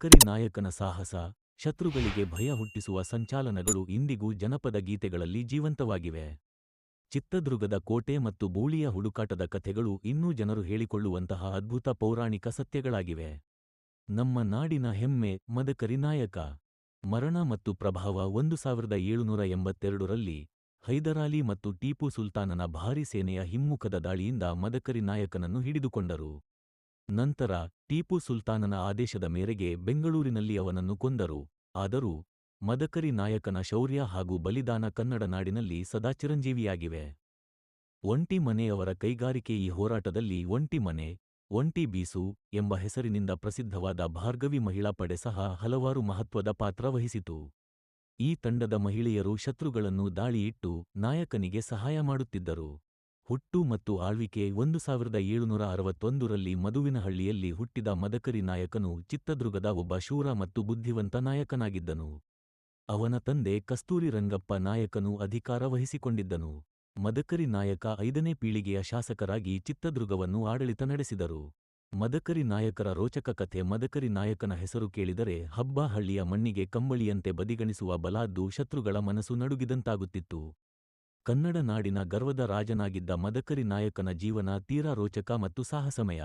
ಮದಕರಿ ನಾಯಕನ ಸಾಹಸ, ಶತ್ರುಗಳಿಗೆ ಭಯ ಹುಟ್ಟಿಸುವ ಸಂಚಾಲನಗಳು ಇಂದಿಗೂ ಜನಪದ ಗೀತೆಗಳಲ್ಲಿ ಜೀವಂತವಾಗಿವೆ. ಚಿತ್ರದುರ್ಗದ ಕೋಟೆ ಮತ್ತು ಬೂಳಿಯ ಹುಡುಕಾಟದ ಕಥೆಗಳು ಇನ್ನೂ ಜನರು ಹೇಳಿಕೊಳ್ಳುವಂತಹ ಅದ್ಭುತ ಪೌರಾಣಿಕ ಸತ್ಯಗಳಾಗಿವೆ. ನಮ್ಮ ನಾಡಿನ ಹೆಮ್ಮೆ, ಮದಕರಿ ನಾಯಕ. ಮರಣ ಮತ್ತು ಪ್ರಭಾವ ಒಂದು ಸಾವಿರದ ಏಳುನೂರ ಎಂಬತ್ತೆರಡರಲ್ಲಿ ಹೈದರಾಲಿ ಮತ್ತು ಟೀಪು ಸುಲ್ತಾನನ ಭಾರಿ ಸೇನೆಯ ಹಿಮ್ಮುಖದ ದಾಳಿಯಿಂದ ಮದಕರಿ ನಾಯಕನನ್ನು ಹಿಡಿದುಕೊಂಡರು. ನಂತರ ಟಿಪ್ಪು ಸುಲ್ತಾನನ ಆದೇಶದ ಮೇರೆಗೆ ಬೆಂಗಳೂರಿನಲ್ಲಿ ಅವನನ್ನು ಕೊಂದರು. ಆದರೂ ಮದಕರಿ ನಾಯಕನ ಶೌರ್ಯ ಹಾಗೂ ಬಲಿದಾನ ಕನ್ನಡ ನಾಡಿನಲ್ಲಿ ಸದಾ ಚಿರಂಜೀವಿಯಾಗಿವೆ. ಒಂಟಿ ಮನೆಯವರ ಕೈಗಾರಿಕೆ ಈ ಹೋರಾಟದಲ್ಲಿ ಒಂಟಿ ಮನೆ, ಒಂಟಿ ಬೀಸು ಎಂಬ ಹೆಸರಿನಿಂದ ಪ್ರಸಿದ್ಧವಾದ ಭಾರ್ಗವಿ ಮಹಿಳಾ ಪಡೆ ಸಹ ಹಲವಾರು ಮಹತ್ವದ ಪಾತ್ರ ವಹಿಸಿತು. ಈ ತಂಡದ ಮಹಿಳೆಯರು ಶತ್ರುಗಳನ್ನು ದಾಳಿಯಿಟ್ಟು ನಾಯಕನಿಗೆ ಸಹಾಯ ಮಾಡುತ್ತಿದ್ದರು. ಹುಟ್ಟು ಮತ್ತು ಆಳ್ವಿಕೆ ಒಂದು ಸಾವಿರದ ಏಳುನೂರ ಅರವತ್ತೊಂದರಲ್ಲಿ ಮದುವಿನಹಳ್ಳಿಯಲ್ಲಿ ಹುಟ್ಟಿದ ಮದಕರಿ ನಾಯಕನು ಚಿತ್ರದುರ್ಗದ ಒಬ್ಬ ಶೂರ ಮತ್ತು ಬುದ್ಧಿವಂತ ನಾಯಕನಾಗಿದ್ದನು. ಅವನ ತಂದೆ ಕಸ್ತೂರಿ ರಂಗಪ್ಪ ನಾಯಕನು ಅಧಿಕಾರ ವಹಿಸಿಕೊಂಡಿದ್ದನು. ಮದಕರಿ ನಾಯಕ ಐದನೇ ಪೀಳಿಗೆಯ ಶಾಸಕರಾಗಿ ಚಿತ್ರದುರ್ಗವನ್ನು ಆಡಳಿತ ನಡೆಸಿದರು. ಮದಕರಿ ನಾಯಕರ ರೋಚಕ ಕಥೆ ಮದಕರಿ ನಾಯಕನ ಹೆಸರು ಕೇಳಿದರೆ ಹಬ್ಬಹಳ್ಳಿಯ ಮಣ್ಣಿಗೆ ಕಂಬಳಿಯಂತೆ ಬದಿಗಣಿಸುವ ಬಲಾದ್ದು ಶತ್ರುಗಳ ಮನಸ್ಸು ನಡುಗಿದಂತಾಗುತ್ತಿತ್ತು. ಕನ್ನಡ ನಾಡಿನ ಗರ್ವದ ರಾಜನಾಗಿದ್ದ ಮದಕರಿ ನಾಯಕನ ಜೀವನ ತೀರಾ ರೋಚಕ ಮತ್ತು ಸಾಹಸಮಯ.